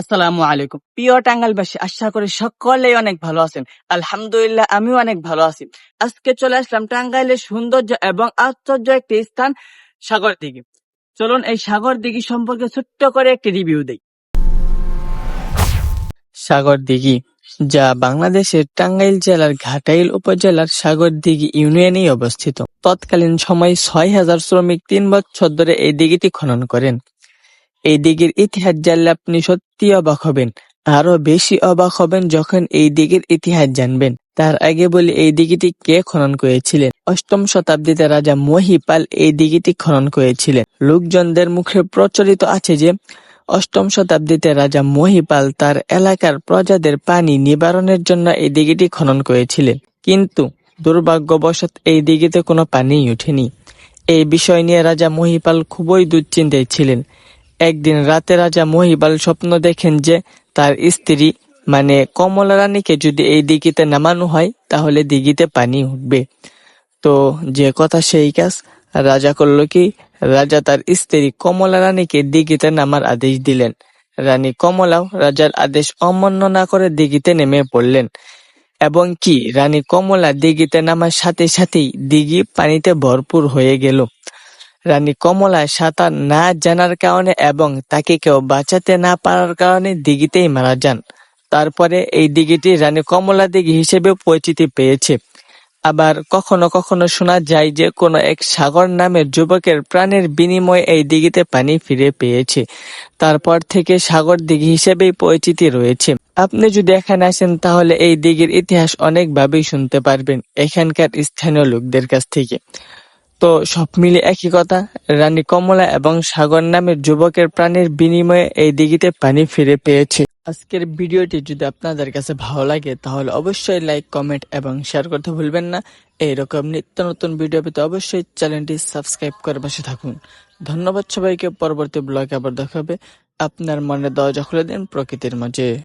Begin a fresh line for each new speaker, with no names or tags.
আসসালামু আলাইকুম। প্রিয় টাঙ্গাইলবাসী, আশা করি সকলেই অনেক ভালো আছেন। আলহামদুলিল্লাহ, আমিও অনেক ভালো আছি। আজকে চলে আসলাম টাঙ্গাইলের সৌন্দর্য এবং আশ্চর্য একটি স্থান সাগর দিঘি চলুন এই সাগর দিঘি সম্পর্কে ছোট্ট করে একটি রিভিউ দেই। সাগর দিঘি যা বাংলাদেশের টাঙ্গাইল জেলার ঘাটাইল উপজেলার সাগর দিঘি ইউনিয়নেই অবস্থিত। তৎকালীন সময় ছয় হাজার শ্রমিক তিন বছর ধরে এই দিঘিটি খনন করেন। এই দিঘির ইতিহাস জানলে আপনি সত্যি অবাক হবেন আরও বেশি অবাক হবেন যখন এই দিঘির ইতিহাস জানবেন। তার আগে বলি, এই দিঘিটি কে খনন করেছিলেন? অষ্টম শতাব্দীতে রাজা মহিপাল এই দিঘিটি খনন করেছিলেন। লোকজনদের মুখে প্রচলিত আছে যে, অষ্টম শতাব্দীতে রাজা মহিপাল তার এলাকার প্রজাদের পানি নিবারণের জন্য এই দিঘিটি খনন করেছিলেন। কিন্তু দুর্ভাগ্যবশত এই দিঘিতে কোনো পানিই ওঠেনি এই বিষয় নিয়ে রাজা মহিপাল খুবই দুশ্চিন্তায় ছিলেন। একদিন রাতে রাজা মহিবাল স্বপ্ন দেখেন যে তার স্ত্রী মানে কমলা রানীকে যদি এই দিঘিতে নামানো হয়, তাহলে দিঘিতে পানি উঠবে। তো যে কথা সেই কাজ। রাজা করল কি, রাজা তার স্ত্রী কমলা রানীকে দিঘিতে নামার আদেশ দিলেন। রানী কমলাও রাজার আদেশ অমান্য না করে দিঘিতে নেমে পড়লেন। এবং কি, রানী কমলা দিঘিতে নামার সাথে সাথেই দিঘি পানিতে ভরপুর হয়ে গেল। রানী কমলা সাঁতার না জানার কারণে এবং তাকে কেউ বাঁচাতে না পারার কারণে দিঘিতেই মারা যান। তারপরে এই দিঘিটি রানী কমলা দিঘি হিসেবে পরিচিতি পেয়েছে। আবার কখনো কখনো শোনা যায় যে কোনো এক সাগর নামের যুবকের প্রাণের বিনিময়ে এই দিঘিতে পানি ফিরে পেয়েছে। তারপর থেকে সাগর দিঘি হিসেবেই পরিচিতি রয়েছে। আপনি যদি এখানে আসেন তাহলে এই দিঘির ইতিহাস অনেকভাবেই শুনতে পারবেন এখানকার স্থানীয় লোকদের কাছ থেকে। তো সব মিলে একই কথা। রানী কমলা এবং সাগর নামের যুবকের প্রাণের বিনিময়ে এই দিঘিতে পানি ফিরে পেয়েছে। আজকের ভিডিওটি যদি আপনাদের কাছে ভালো লাগে, তাহলে অবশ্যই লাইক, কমেন্ট এবং শেয়ার করতে ভুলবেন না। এইরকম নিত্য নতুন ভিডিও পেতে অবশ্যই চ্যানেলটি সাবস্ক্রাইব করে বসে থাকুন। ধন্যবাদ সবাইকে, পরবর্তী ব্লগে আবার দেখা হবে। আপনার মনে দরজা খুলে দিন প্রকৃতির মাঝে।